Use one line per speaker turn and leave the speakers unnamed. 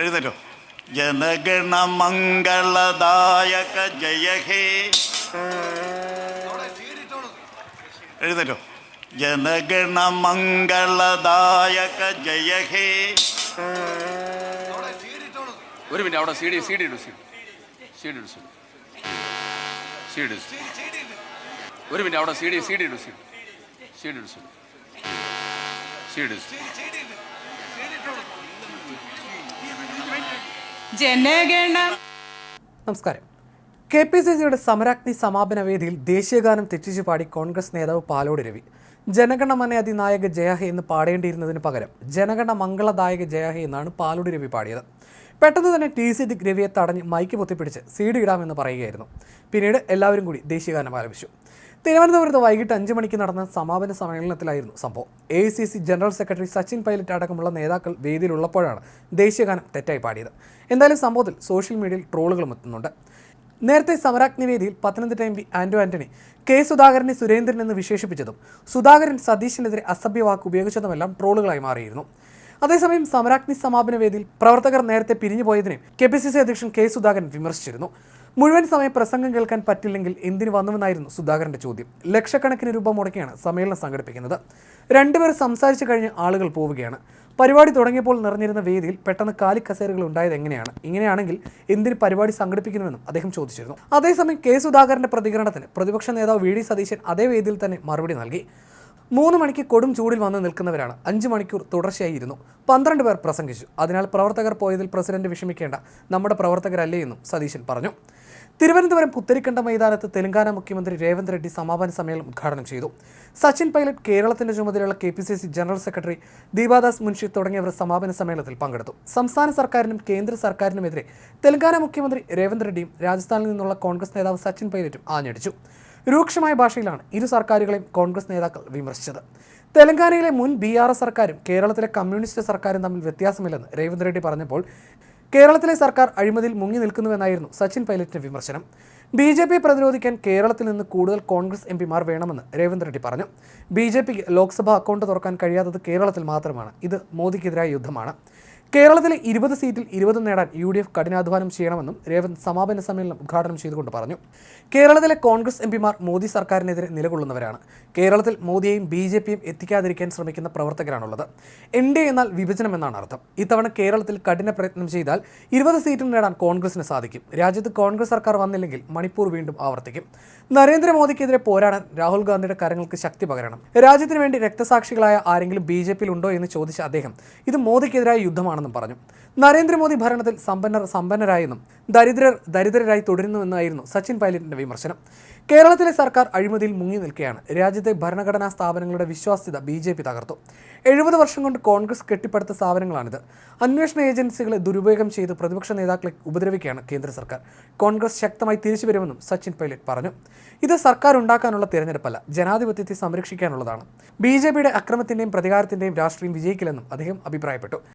എഴുന്നേറ്റോ. ജനഗണ മംഗളദായക ജയ ഹേ. എഴുന്നേറ്റോ. ജനഗണ മംഗളദായക ജയ ഹേ.
ഒരു മിനിറ്റ് അവിടെ C D C D ഇടൂ C C D C D. ഒരു മിനിറ്റ് അവിടെ സി ഡി സി ഡി ഇടൂ C C D C D.
നമസ്കാരം. കെ പി സി സിയുടെ സമരാഗ്നി സമാപന വേദിയിൽ ദേശീയഗാനം തെറ്റിച്ചു പാടി കോൺഗ്രസ് നേതാവ് പാലോട് രവി. ജനഗണമന അതിനായക ജയഹേ എന്ന് പാടേണ്ടിയിരുന്നതിന് പകരം ജനഗണ മംഗളദായക ജയഹേ എന്നാണ് പാലോട് രവി പാടിയത്. പെട്ടെന്ന് തന്നെ ടി സി ദിക് രവിയെ തടഞ്ഞ് മൈക്ക് പൊത്തിപ്പിടിച്ച് സീഡ് ഇടാമെന്ന് പറയുകയായിരുന്നു. പിന്നീട് എല്ലാവരും കൂടി ദേശീയഗാനം ആലപിച്ചു. തിരുവനന്തപുരത്ത് വൈകിട്ട് അഞ്ച് മണിക്ക് നടന്ന സമാപന സമ്മേളനത്തിലായിരുന്നു സംഭവം. A C C general secretary Sachin Pilot അടക്കമുള്ള നേതാക്കൾ വേദിയിലുള്ളപ്പോഴാണ് ദേശീയഗാനം തെറ്റായി പാടിയത്. എന്തായാലും സംഭവത്തിൽ സോഷ്യൽ മീഡിയയിൽ ട്രോളുകളും എത്തുന്നുണ്ട്. നേരത്തെ സമരാഗ്നി വേദിയിൽ Pathanamthitta M P Anto Antony K സുധാകരനെ സുരേന്ദ്രൻ എന്ന് വിശേഷിപ്പിച്ചതും സുധാകരൻ സതീശിനെതിരെ അസഭ്യവാക്ക് ഉപയോഗിച്ചതുമെല്ലാം ട്രോളുകളായി മാറിയിരുന്നു. അതേസമയം സമരാഗ്നി സമാപന വേദിയിൽ പ്രവർത്തകർ നേരത്തെ പിരിഞ്ഞുപോയതിനെ കെ പി സി സി അധ്യക്ഷൻ കെ സുധാകരൻ വിമർശിച്ചിരുന്നു. മുഴുവൻ സമയം പ്രസംഗം കേൾക്കാൻ പറ്റില്ലെങ്കിൽ എന്തിന് വന്നുവെന്നായിരുന്നു സുധാകരന്റെ ചോദ്യം. ലക്ഷക്കണക്കിന് രൂപ മുടക്കിയാണ് സമ്മേളനം സംഘടിപ്പിക്കുന്നത്. രണ്ടുപേർ സംസാരിച്ചു കഴിഞ്ഞ് ആളുകൾ പോവുകയാണ്. പരിപാടി തുടങ്ങിയപ്പോൾ നിറഞ്ഞിരുന്ന വേദിയിൽ പെട്ടെന്ന് കാലിക്കസേരകൾ ഉണ്ടായത് എങ്ങനെയാണ്? ഇങ്ങനെയാണെങ്കിൽ എന്തിന് പരിപാടി സംഘടിപ്പിക്കുന്നുവെന്നും അദ്ദേഹം ചോദിച്ചിരുന്നു. അതേസമയം കെ സുധാകരന്റെ പ്രതികരണത്തിന് പ്രതിപക്ഷ നേതാവ് വി ഡി സതീശൻ അതേ വേദിയിൽ തന്നെ മറുപടി നൽകി. മൂന്ന് മണിക്ക് കൊടും ചൂടിൽ വന്ന് നിൽക്കുന്നവരാണ്. അഞ്ച് മണിക്കൂർ തുടർച്ചയായി ഇരുന്നു പന്ത്രണ്ട് പേർ പ്രസംഗിച്ചു. അതിനാൽ പ്രവർത്തകർ പോയതിൽ പ്രസിഡന്റ് വിഷമിക്കേണ്ട. നമ്മുടെ പ്രവർത്തകരല്ലേ എന്നും സതീശൻ പറഞ്ഞു. തിരുവനന്തപുരം പുത്തരിക്കണ്ട മൈതാനത്ത് തെലങ്കാന മുഖ്യമന്ത്രി രേവന്ത് റെഡ്ഡി സമാപന സമ്മേളനം ഉദ്ഘാടനം ചെയ്തു. സച്ചിൻ പൈലറ്റ് കേരളത്തിന്റെ ചുമതലയുള്ള K P C C general secretary Deepa Das Munshi തുടങ്ങിയവർ സമാപന സമ്മേളനത്തിൽ പങ്കെടുത്തു. സംസ്ഥാന സർക്കാരിനും കേന്ദ്ര സർക്കാരിനുമെതിരെ തെലങ്കാന മുഖ്യമന്ത്രി രേവന്ത് റെഡ്ഡിയും രാജസ്ഥാനിൽ നിന്നുള്ള കോൺഗ്രസ് നേതാവ് സച്ചിൻ പൈലറ്റും ആഞ്ഞടിച്ചു. രൂക്ഷമായ ഭാഷയിലാണ് ഇരു സർക്കാരുകളെയും കോൺഗ്രസ് നേതാക്കൾ വിമർശിച്ചത്. തെലങ്കാനയിലെ മുൻ ബി ആർ എസ് സർക്കാരും കേരളത്തിലെ കമ്മ്യൂണിസ്റ്റ് സർക്കാരും തമ്മിൽ വ്യത്യാസമില്ലെന്ന് രേവന്ത് റെഡ്ഡി പറഞ്ഞപ്പോൾ കേരളത്തിലെ സർക്കാർ അഴിമതിയിൽ മുങ്ങി നിൽക്കുന്നുവെന്നായിരുന്നു സച്ചിൻ പൈലറ്റിന്റെ വിമർശനം. ബി ജെ പി പ്രതിരോധിക്കാൻ കേരളത്തിൽ നിന്ന് കൂടുതൽ കോൺഗ്രസ് എം പിമാർ വേണമെന്ന് രേവന്ത് റെഡ്ഡി പറഞ്ഞു. ബി ജെ പിക്ക് ലോക്സഭാ അക്കൗണ്ട് തുറക്കാൻ കഴിയാത്തത് കേരളത്തിൽ മാത്രമാണ്. ഇത് മോദിക്കെതിരായ യുദ്ധമാണ്. കേരളത്തിലെ ഇരുപത് സീറ്റിൽ ഇരുപത് നേടാൻ യു ഡി എഫ് കഠിനാധ്വാനം ചെയ്യണമെന്നും രേവന്ത് സമാപന സമ്മേളനം ഉദ്ഘാടനം ചെയ്തുകൊണ്ട് പറഞ്ഞു. കേരളത്തിലെ കോൺഗ്രസ് എം പിമാർ മോദി സർക്കാരിനെതിരെ നിലകൊള്ളുന്നവരാണ്. കേരളത്തിൽ മോദിയെയും ബി ജെ പിയും എത്തിക്കാതിരിക്കാൻ ശ്രമിക്കുന്ന പ്രവർത്തകരാണുള്ളത്. എൻ ഡി എന്നാൽ വിഭജനം എന്നാണ് അർത്ഥം. ഇത്തവണ കേരളത്തിൽ കഠിന പ്രയത്നം ചെയ്താൽ ഇരുപത് സീറ്റിൽ നേടാൻ കോൺഗ്രസിന് സാധിക്കും. രാജ്യത്ത് കോൺഗ്രസ് സർക്കാർ വന്നില്ലെങ്കിൽ മണിപ്പൂർ വീണ്ടും ആവർത്തിക്കും. നരേന്ദ്രമോദിക്കെതിരെ പോരാടാൻ രാഹുൽ ഗാന്ധിയുടെ കരങ്ങൾക്ക് ശക്തി പകരണം. രാജ്യത്തിന് വേണ്ടി രക്തസാക്ഷികളായ ആരെങ്കിലും ബി ജെ പിയിൽ ഉണ്ടോ എന്ന് ചോദിച്ച അദ്ദേഹം ഇത് മോദിക്കെതിരായ യുദ്ധമാണെന്നും പറഞ്ഞു. നരേന്ദ്രമോദി ഭരണത്തിൽ സമ്പന്നർ സമ്പന്നരായെന്നും ദരിദ്രർ ദരിദ്രരായി തുടരുന്നുവെന്നായിരുന്നു സച്ചിൻ പൈലറ്റിന്റെ വിമർശനം. കേരളത്തിലെ സർക്കാർ അഴിമതിയിൽ മുങ്ങി നിൽക്കുകയാണ് രാജ്യത്തെ ഭരണഘടനാ സ്ഥാപനങ്ങളുടെ വിശ്വാസ്യത ബി ജെ പി തകർത്തു. എഴുപത് വർഷം കൊണ്ട് കോൺഗ്രസ് കെട്ടിപ്പടുത്ത സ്ഥാപനങ്ങളാണിത്. അന്വേഷണ ഏജൻസികളെ ദുരുപയോഗം ചെയ്ത് പ്രതിപക്ഷ നേതാക്കളെ ഉപദ്രവിക്കുകയാണ് കേന്ദ്ര സർക്കാർ. കോൺഗ്രസ് ശക്തമായി തിരിച്ചു വരുമെന്നും സച്ചിൻ പൈലറ്റ് പറഞ്ഞു. ഇത് സർക്കാർ ഉണ്ടാക്കാനുള്ള തിരഞ്ഞെടുപ്പല്ല ജനാധിപത്യത്തെ സംരക്ഷിക്കാനുള്ളതാണ്. ബി ജെ പിയുടെ അക്രമത്തിന്റെയും പ്രതികാരത്തിന്റെയും രാഷ്ട്രീയം വിജയിക്കില്ലെന്നും അദ്ദേഹം അഭിപ്രായപ്പെട്ടു.